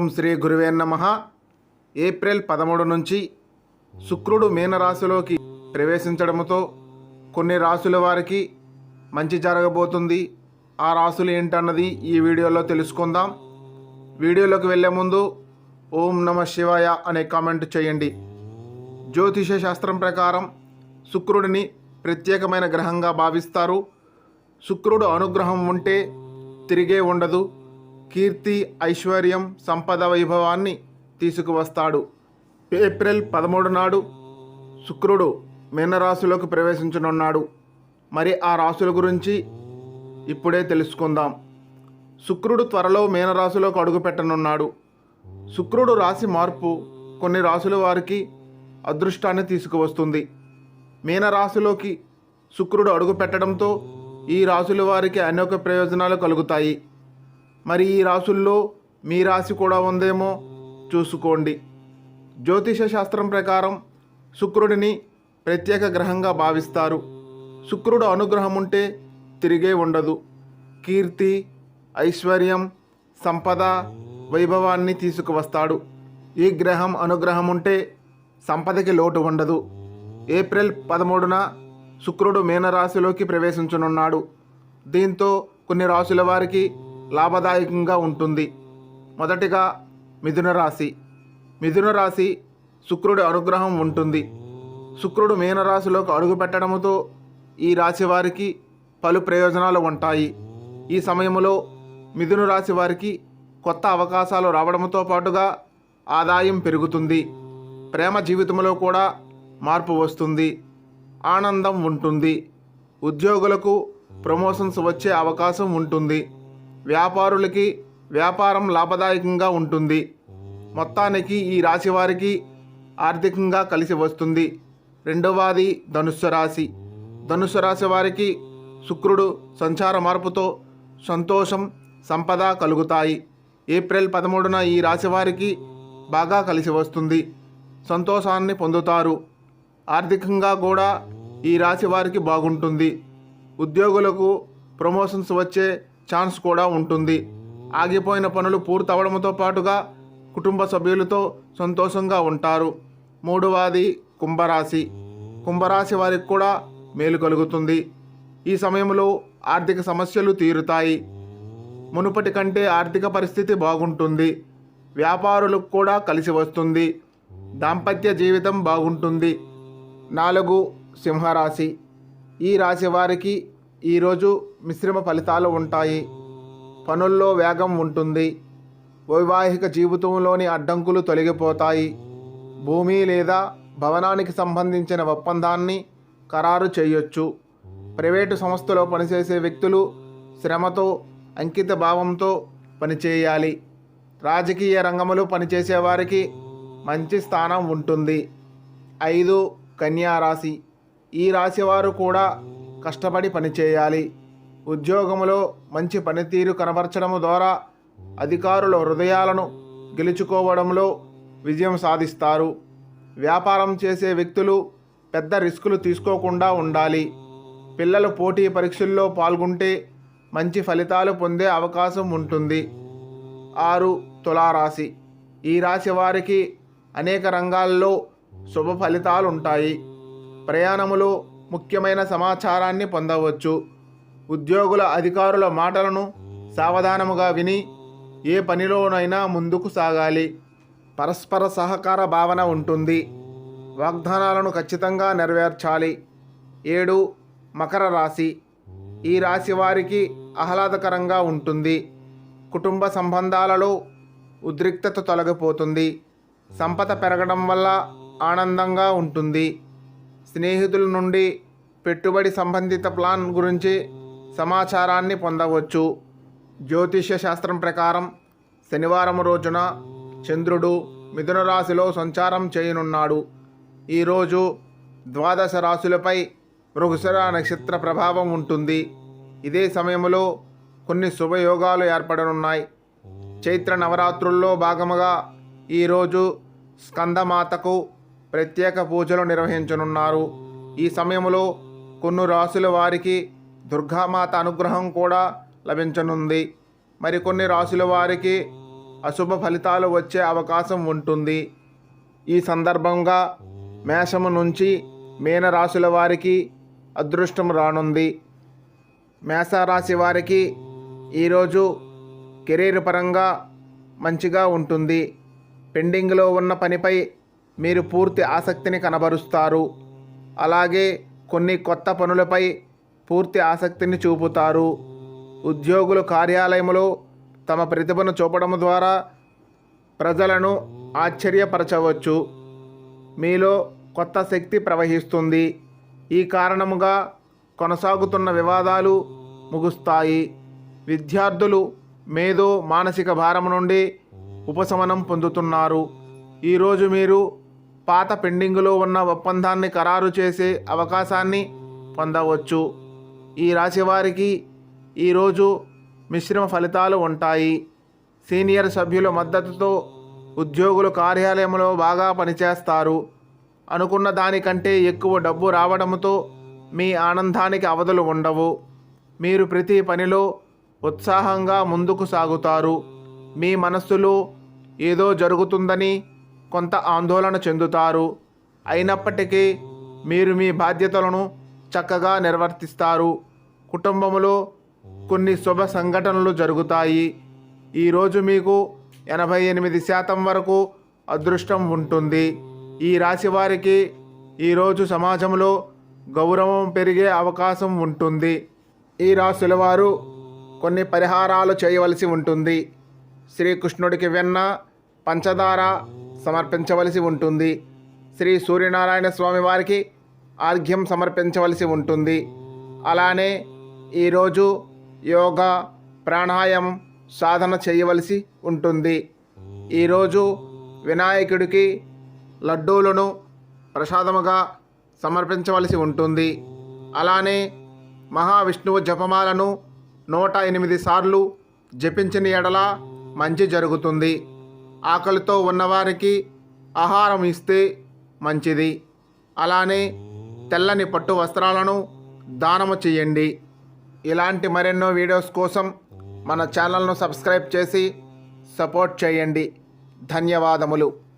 ఓం శ్రీ గురువే నమ. ఏప్రిల్ పదమూడు నుంచి శుక్రుడు మీనరాశిలోకి ప్రవేశించడంతో కొన్ని రాశుల వారికి మంచి జరగబోతుంది. ఆ రాశులు ఏంటన్నది ఈ వీడియోలో తెలుసుకుందాం. వీడియోలోకి వెళ్ళే ముందు ఓం నమ శివాయ అనే కామెంట్ చేయండి. జ్యోతిష శాస్త్రం ప్రకారం శుక్రుడిని ప్రత్యేకమైన గ్రహంగా భావిస్తారు. శుక్రుడు అనుగ్రహం ఉంటే తిరిగే ఉండదు. కీర్తి ఐశ్వర్యం సంపద వైభవాన్ని తీసుకువస్తాడు. ఏప్రిల్ పదమూడు నాడు శుక్రుడు మీనరాశిలోకి ప్రవేశించనున్నాడు. మరి ఆ రాశుల గురించి ఇప్పుడే తెలుసుకుందాం. శుక్రుడు త్వరలో మీనరాశిలోకి అడుగుపెట్టనున్నాడు శుక్రుడు రాశి మార్పు కొన్ని రాశుల వారికి అదృష్టాన్ని తీసుకువస్తుంది. మీనరాశిలోకి శుక్రుడు అడుగు పెట్టడంతో ఈ రాశుల వారికి అనేక ప్రయోజనాలు కలుగుతాయి. మరి ఈ రాశుల్లో మీ రాశి కూడా ఉందేమో చూసుకోండి. జ్యోతిష శాస్త్రం ప్రకారం శుక్రుడిని ప్రత్యేక గ్రహంగా భావిస్తారు. శుక్రుడు అనుగ్రహం ఉంటే తిరిగే ఉండదు. కీర్తి ఐశ్వర్యం సంపద వైభవాన్ని తీసుకువస్తాడు. ఈ గ్రహం అనుగ్రహం ఉంటే సంపదకి లోటు ఉండదు. ఏప్రిల్ పదమూడున శుక్రుడు మీనరాశిలోకి ప్రవేశించనున్నాడు. దీంతో కొన్ని రాశుల వారికి లాభదాయకంగా ఉంటుంది. మొదటిగా మిథున రాశి. మిథున రాశి శుక్రుడి అనుగ్రహం ఉంటుంది. శుక్రుడు మీనరాశిలోకి అడుగుపెట్టడంతో ఈ రాశి వారికి పలు ప్రయోజనాలు ఉంటాయి. ఈ సమయంలో మిథున రాశి వారికి కొత్త అవకాశాలు రావడంతో పాటుగా ఆదాయం పెరుగుతుంది. ప్రేమ జీవితంలో కూడా మార్పు వస్తుంది. ఆనందం ఉంటుంది. ఉద్యోగులకు ప్రమోషన్స్ వచ్చే అవకాశం ఉంటుంది. వ్యాపారులకి వ్యాపారం లాభదాయకంగా ఉంటుంది. మొత్తానికి ఈ రాశి వారికి ఆర్థికంగా కలిసి వస్తుంది. రెండవది ధనుస్సు రాశి. ధనుస్సు రాశి వారికి శుక్రుడు సంచార మార్పుతో సంతోషం సంపద కలుగుతాయి. ఏప్రిల్ పదమూడున ఈ రాశి వారికి బాగా కలిసి వస్తుంది. సంతోషాన్ని పొందుతారు. ఆర్థికంగా కూడా ఈ రాశి వారికి బాగుంటుంది. ఉద్యోగులకు ప్రమోషన్స్ వచ్చే ఛాన్స్ కూడా ఉంటుంది. ఆగిపోయిన పనులు పూర్తవడంతో పాటుగా కుటుంబ సభ్యులతో సంతోషంగా ఉంటారు. మూడవది కుంభరాశి. కుంభరాశి వారికి కూడా మేలు కలుగుతుంది. ఈ సమయంలో ఆర్థిక సమస్యలు తీరుతాయి. మునుపటి కంటే ఆర్థిక పరిస్థితి బాగుంటుంది. వ్యాపారులకు కూడా కలిసి వస్తుంది. దాంపత్య జీవితం బాగుంటుంది. నాలుగు సింహరాశి. ఈ రాశి వారికి ఈరోజు మిశ్రమ ఫలితాలు ఉంటాయి. పనుల్లో వేగం ఉంటుంది. వైవాహిక జీవితంలోని అడ్డంకులు తొలగిపోతాయి. భూమి లేదా భవనానికి సంబంధించిన ఒప్పందాన్ని ఖరారు చేయొచ్చు. ప్రైవేటు సంస్థలో పనిచేసే వ్యక్తులు శ్రమతో అంకిత భావంతో పనిచేయాలి. రాజకీయ రంగంలో పనిచేసేవారికి మంచి స్థానం ఉంటుంది. ఐదు కన్యా రాశి. ఈ రాశి వారు కూడా కష్టపడి పనిచేయాలి. ఉద్యోగంలో మంచి పనితీరు కనబరచడం ద్వారా అధికారుల హృదయాలను గెలుచుకోవడంలో విజయం సాధిస్తారు. వ్యాపారం చేసే వ్యక్తులు పెద్ద రిస్కులు తీసుకోకుండా ఉండాలి. పిల్లలు పోటీ పరీక్షల్లో పాల్గొంటే మంచి ఫలితాలు పొందే అవకాశం ఉంటుంది. ఆరు తులారాశి. ఈ రాశి వారికి అనేక రంగాల్లో శుభ ఫలితాలు ఉంటాయి ప్రయాణములో ముఖ్యమైన సమాచారాన్ని పొందవచ్చు. ఉద్యోగుల అధికారుల మాటలను సావధానముగా విని ఏ పనిలోనైనా ముందుకు సాగాలి. పరస్పర సహకార భావన ఉంటుంది. వాగ్దానాలను ఖచ్చితంగా నెరవేర్చాలి. ఏడు మకర రాశి. ఈ రాశి వారికి ఆహ్లాదకరంగా ఉంటుంది. కుటుంబ సంబంధాలలో ఉద్రిక్తత తొలగిపోతుంది. సంపద పెరగడం వల్ల ఆనందంగా ఉంటుంది. స్నేహితుల నుండి పెట్టుబడి సంబంధిత ప్లాన్ గురించి సమాచారాన్ని పొందవచ్చు. జ్యోతిష్య శాస్త్రం ప్రకారం శనివారం రోజున చంద్రుడు మిథున రాశిలో సంచారం చేయనున్నాడు. ఈరోజు ద్వాదశ రాశులపై మృగశిర నక్షత్ర ప్రభావం ఉంటుంది. ఇదే సమయంలో కొన్ని శుభయోగాలు ఏర్పడనున్నాయి. చైత్ర నవరాత్రుల్లో భాగముగా ఈరోజు స్కందమాతకు ప్రత్యేక పూజలు నిర్వహించనున్నారు. ఈ సమయంలో కొన్ని రాసుల వారికి దుర్గామాత అనుగ్రహం కూడా లభించనుంది. మరికొన్ని రాసుల వారికి అశుభ ఫలితాలు వచ్చే అవకాశం ఉంటుంది. ఈ సందర్భంగా మేషము నుంచి మీనరాశుల వారికి అదృష్టం రానుంది. మేషరాశి వారికి ఈరోజు కెరీర్ పరంగా మంచిగా ఉంటుంది. పెండింగ్లో ఉన్న పనిపై మీరు పూర్తి ఆసక్తిని కనబరుస్తారు. అలాగే కొన్ని కొత్త పనులపై పూర్తి ఆసక్తిని చూపుతారు. ఉద్యోగులు కార్యాలయంలో తమ ప్రతిభను చూపడం ద్వారా ప్రజలను ఆశ్చర్యపరచవచ్చు. మీలో కొత్త శక్తి ప్రవహిస్తుంది. ఈ కారణముగా కొనసాగుతున్న వివాదాలు ముగుస్తాయి. విద్యార్థులు మేధో మానసిక భారం నుండి ఉపశమనం పొందుతున్నారు. ఈరోజు మీరు పాత పెండింగులో ఉన్న ఒప్పందాన్ని ఖరారు చేసే అవకాశాన్ని పొందవచ్చు. ఈ రాశి వారికి ఈరోజు మిశ్రమ ఫలితాలు ఉంటాయి. సీనియర్ సభ్యుల మద్దతుతో ఉద్యోగులు కార్యాలయంలో బాగా పనిచేస్తారు. అనుకున్న దానికంటే ఎక్కువ డబ్బు రావడంతో మీ ఆనందానికి అవధులు ఉండవు. మీరు ప్రతి పనిలో ఉత్సాహంగా ముందుకు సాగుతారు. మీ మనస్సులో ఏదో జరుగుతుందని కొంత ఆందోళన చెందుతారు. అయినప్పటికీ మీరు మీ బాధ్యతలను చక్కగా నిర్వర్తిస్తారు. కుటుంబంలో కొన్ని శుభ సంఘటనలు జరుగుతాయి. ఈరోజు మీకు ఎనభై ఎనిమిది శాతం వరకు అదృష్టం ఉంటుంది. ఈ రాశి వారికి ఈరోజు సమాజంలో గౌరవం పెరిగే అవకాశం ఉంటుంది. ఈ రాశుల వారు కొన్ని పరిహారాలు చేయవలసి ఉంటుంది. శ్రీకృష్ణుడికి వెన్న పంచదార సమర్పించవలసి ఉంటుంది. శ్రీ సూర్యనారాయణ స్వామి వారికి ఆర్ఘ్యం సమర్పించవలసి ఉంటుంది. అలానే ఈరోజు యోగ ప్రాణాయామం సాధన చేయవలసి ఉంటుంది. ఈరోజు వినాయకుడికి లడ్డూలను ప్రసాదముగా సమర్పించవలసి ఉంటుంది. అలానే మహావిష్ణువు జపమాలను నూట ఎనిమిది సార్లు జపించిన ఎడల మంచి జరుగుతుంది. ఆకలితో ఉన్నవారికి ఆహారం ఇస్తే మంచిది. అలానే తెల్లని పట్టు వస్త్రాలను దానము చేయండి. ఇలాంటి మరెన్నో వీడియోస్ కోసం మన ఛానల్ను సబ్స్క్రైబ్ చేసి సపోర్ట్ చేయండి. ధన్యవాదములు.